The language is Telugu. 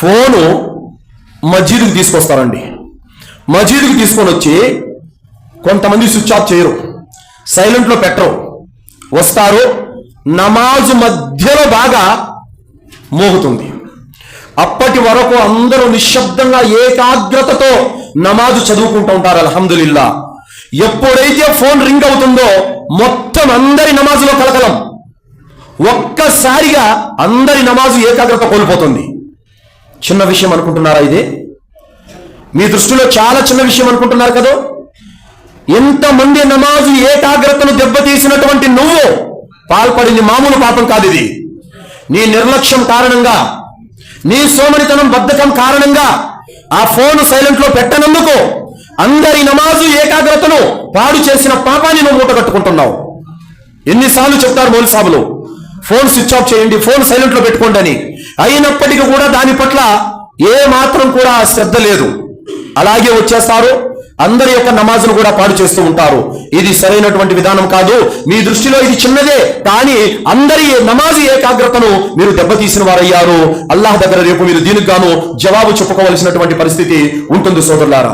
ఫోను మజీద్కి తీసుకొస్తారండి. మజీద్కి తీసుకొని వచ్చి కొంతమంది స్విచ్ ఆఫ్ చేయరు. సైలెంట్లో పెట్టరు. వస్తారు. నమాజు మధ్యలో బాగా మోగుతుంది. అప్పటి వరకు అందరూ నిశ్శబ్దంగా ఏకాగ్రతతో నమాజు చదువుకుంటూ ఉంటారు. అల్హమ్దులిల్లా. ఎప్పుడైతే ఫోన్ రింగ్ అవుతుందో మొత్తం అందరి నమాజులో కలకలం. ఒక్కసారిగా అందరి నమాజు ఏకాగ్రత కోల్పోతుంది. చిన్న విషయం అనుకుంటున్నారా ఇది? మీ దృష్టిలో చాలా చిన్న విషయం అనుకుంటున్నారు కదా? ఎంతమంది నమాజు ఏకాగ్రతను దెబ్బతీసినటువంటి నువ్వు పాల్పడింది మామూలు పాపం కాదు ఇది. నీ నిర్లక్ష్యం కారణంగా నీ సోమరితనం బద్ధకం కారణంగా ఆ ఫోన్ సైలెంట్లో పెట్టనందుకు అందరి నమాజు ఏకాగ్రతను పాడు చేసిన పాపాన్ని నువ్వు మూట కట్టుకుంటున్నావు ఎన్నిసార్లు చెప్తారు మౌలి సాబులు ఫోన్ స్విచ్ ఆఫ్ చేయండి ఫోన్ సైలెంట్లో పెట్టుకోండి అని. అయినప్పటికీ కూడా దాని పట్ల ఏ మాత్రం కూడా శ్రద్ధ లేదు. అలాగే వచ్చేస్తారు. అందరి యొక్క నమాజును కూడా పాడు చేస్తూ ఉంటారు. ఇది సరైనటువంటి విధానం కాదు. మీ దృష్టిలో ఇది చిన్నదే. కానీ అందరి నమాజు ఏకాగ్రతను మీరు దెబ్బతీసిన వారయ్యారు. అల్లాహ్ దగ్గర రేపు మీరు దీనికి గాను జవాబు చెప్పుకోవలసినటువంటి పరిస్థితి ఉంటుంది సోదరులారా.